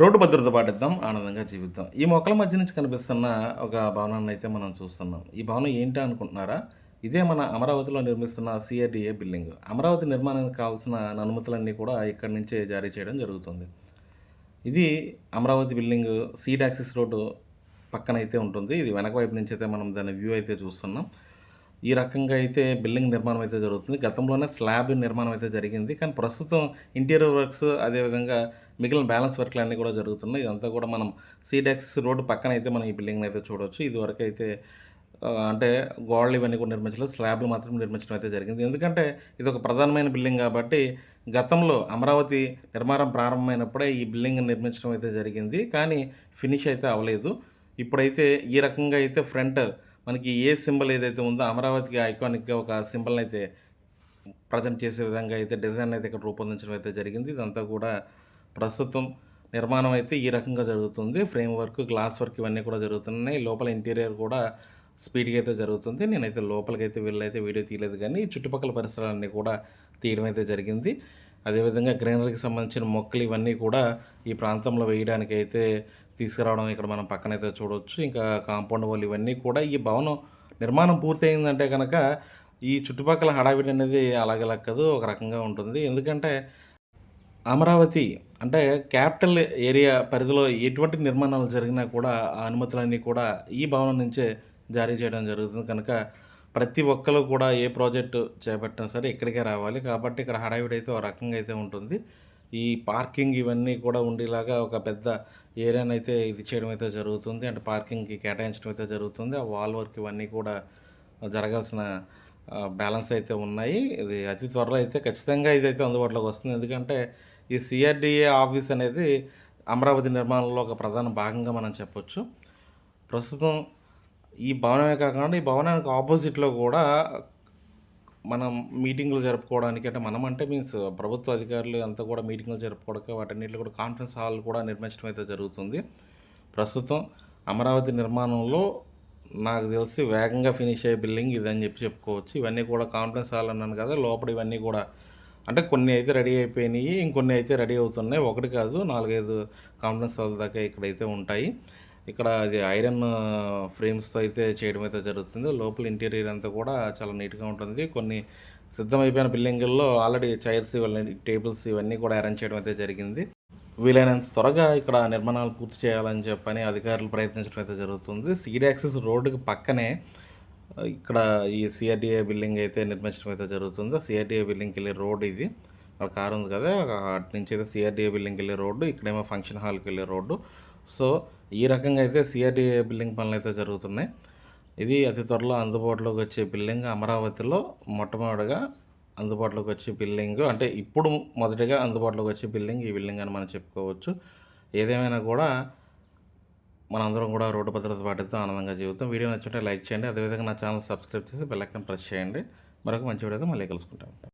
Road భద్రత పాటిద్దాం ఆనందంగా జీవిద్దాం. ఈ మొక్కల మధ్య నుంచి కనిపిస్తున్న ఒక భవనాన్ని అయితే మనం చూస్తున్నాం. ఈ భవనం ఏంటి అనుకుంటున్నారా? ఇదే మన అమరావతిలో నిర్మిస్తున్న సిఆర్డిఏ బిల్డింగ్. అమరావతి నిర్మాణానికి కావాల్సిన అనుమతులన్నీ కూడా ఇక్కడి నుంచే జారీ చేయడం జరుగుతుంది. ఇది Amaravati building seed axis road పక్కన అయితే ఉంటుంది. ఇది వెనక వైపు నుంచి అయితే మనం దాని వ్యూ అయితే చూస్తున్నాం. ఈ రకంగా అయితే బిల్డింగ్ నిర్మాణం అయితే జరుగుతుంది. గతంలోనే స్లాబ్ నిర్మాణం అయితే జరిగింది. కానీ ప్రస్తుతం ఇంటీరియర్ వర్క్స్ అదేవిధంగా మిగిలిన బ్యాలెన్స్ వర్క్లు అన్నీ కూడా జరుగుతున్నాయి. ఇదంతా కూడా మనం సీడెక్స్ రోడ్డు పక్కన అయితే మనం ఈ బిల్డింగ్ అయితే చూడవచ్చు ఇదివరకు అయితే అంటే గోడలు ఇవన్నీ కూడా నిర్మించలేదు. స్లాబ్లు మాత్రం నిర్మించడం అయితే జరిగింది. ఎందుకంటే ఇది ఒక ప్రధానమైన బిల్డింగ్ కాబట్టి గతంలో అమరావతి నిర్మాణం ప్రారంభమైనప్పుడే ఈ బిల్డింగ్ నిర్మించడం అయితే జరిగింది. కానీ ఫినిష్ అయితే అవ్వలేదు. ఇప్పుడైతే ఈ రకంగా అయితే ఫ్రంట్ మనకి ఏ సింబల్ ఏదైతే ఉందో అమరావతికి ఐకానిక్గా ఒక సింబల్ అయితే ప్రజెంట్ చేసే విధంగా అయితే డిజైన్ అయితే ఇక్కడ రూపొందించడం అయితే జరిగింది. ఇదంతా కూడా ప్రస్తుతం నిర్మాణం అయితే ఈ రకంగా జరుగుతుంది. ఫ్రేమ్ వర్క్ గ్లాస్ వర్క్ ఇవన్నీ కూడా జరుగుతున్నాయి. లోపల ఇంటీరియర్ కూడా స్పీడ్గా అయితే జరుగుతుంది. నేనైతే లోపలికి అయితే వెళ్ళైతే వీడియో తీయలేదు కానీ చుట్టుపక్కల పరిసరాలన్నీ కూడా తీయడం అయితే జరిగింది. అదేవిధంగా గ్రీనరీకి సంబంధించిన మొక్కలు ఇవన్నీ కూడా ఈ ప్రాంతంలో వేయడానికి అయితే తీసుకురావడం ఇక్కడ మనం పక్కనైతే చూడవచ్చు ఇంకా కాంపౌండ్ వాళ్ళు ఇవన్నీ కూడా ఈ భవనం నిర్మాణం పూర్తయిందంటే కనుక ఈ చుట్టుపక్కల హడావిడి అనేది అలాగే ఒక రకంగా ఉంటుంది. ఎందుకంటే అమరావతి అంటే క్యాపిటల్ ఏరియా పరిధిలో ఎటువంటి నిర్మాణాలు జరిగినా కూడా ఆ అనుమతులన్నీ కూడా ఈ భవనం నుంచే జారీ చేయడం జరుగుతుంది. కనుక ప్రతి ఒక్కరు కూడా ఏ ప్రాజెక్టు చేపట్టినా సరే ఇక్కడికే రావాలి. కాబట్టి ఇక్కడ హడావిడి అయితే ఒక రకంగా అయితే ఉంటుంది. ఈ పార్కింగ్ ఇవన్నీ కూడా ఉండేలాగా ఒక పెద్ద ఏరియాని అయితే ఇది చేయడం అయితే జరుగుతుంది. అంటే పార్కింగ్కి కేటాయించడం అయితే జరుగుతుంది. ఆ వాల్ వర్క్ ఇవన్నీ కూడా జరగాల్సిన బ్యాలెన్స్ అయితే ఉన్నాయి. ఇది అతి త్వరలో అయితే ఖచ్చితంగా ఇదైతే అందుబాటులోకి వస్తుంది. ఎందుకంటే ఈ సిఆర్డిఏ ఆఫీస్ అనేది అమరావతి నిర్మాణంలో ఒక ప్రధాన భాగంగా మనం చెప్పొచ్చు. ప్రస్తుతం ఈ భవనమే కాకుండా ఈ భవనానికి ఆపోజిట్లో కూడా మనం మీటింగులు జరుపుకోవడానికి అంటే మనం అంటే మీన్స్ ప్రభుత్వ అధికారులు అంతా కూడా మీటింగులు జరుపుకోవడానికి వాటన్నిటిలో కూడా కాన్ఫరెన్స్ హాల్ కూడా నిర్మించడం అయితే జరుగుతుంది. ప్రస్తుతం అమరావతి నిర్మాణంలో నాకు తెలిసి వేగంగా ఫినిష్ అయ్యే బిల్డింగ్ ఇదని చెప్పి చెప్పుకోవచ్చు. ఇవన్నీ కూడా కాన్ఫరెన్స్ హాల్ అన్నాను కదా లోపల ఇవన్నీ కూడా అంటే కొన్ని అయితే రెడీ అయిపోయినాయి ఇంకొన్ని అయితే రెడీ అవుతున్నాయి. ఒకటి కాదు నాలుగైదు కాన్ఫరెన్స్ హాల్ దాకా ఇక్కడైతే ఉంటాయి. ఇక్కడ అది ఐరన్ ఫ్రేమ్స్తో అయితే చేయడం అయితే జరుగుతుంది. లోపల ఇంటీరియర్ అంతా కూడా చాలా నీట్గా ఉంటుంది. కొన్ని సిద్ధమైపోయిన బిల్డింగుల్లో ఆల్రెడీ చైర్స్ ఇవన్నీ టేబుల్స్ ఇవన్నీ కూడా అరేంజ్ చేయడం అయితే జరిగింది. వీలైనంత త్వరగా ఇక్కడ నిర్మాణాలు పూర్తి చేయాలని చెప్పని అధికారులు ప్రయత్నించడం అయితే జరుగుతుంది. సీడ్ యాక్సెస్ రోడ్డుకి పక్కనే ఇక్కడ ఈ సిఆర్డిఏ బిల్డింగ్ అయితే నిర్మించడం అయితే జరుగుతుంది. సిఆర్డిఏ బిల్డింగ్కి వెళ్ళే రోడ్ ఇది. అక్కడ కారు ఉంది కదా అటు నుంచి అయితే సిఆర్డిఏ బిల్డింగ్కి వెళ్ళే రోడ్డు ఇక్కడేమో ఫంక్షన్ హాల్కి వెళ్ళే రోడ్డు. సో ఈ రకంగా అయితే సిఆర్డిఏ బిల్డింగ్ పనులు అయితే జరుగుతున్నాయి. ఇది అతి త్వరలో అందుబాటులోకి వచ్చే బిల్డింగ్ అమరావతిలో మొట్టమొదటిగా అందుబాటులోకి వచ్చే బిల్డింగ్ అంటే ఇప్పుడు మొదటిగా అందుబాటులోకి వచ్చే బిల్డింగ్ ఈ బిల్డింగ్ అని మనం చెప్పుకోవచ్చు. ఏదేమైనా కూడా మనందరం కూడా రోడ్డు భద్రత పాటిస్తూ ఆనందంగా జీవితం. వీడియో నచ్చుంటే లైక్ చేయండి. అదేవిధంగా నా ఛానల్ సబ్స్క్రైబ్ చేసి బెల్ ఐకాన్ ప్రెస్ చేయండి. మరొక మంచి వీడియోతో మళ్ళీ కలుసుకుంటాం.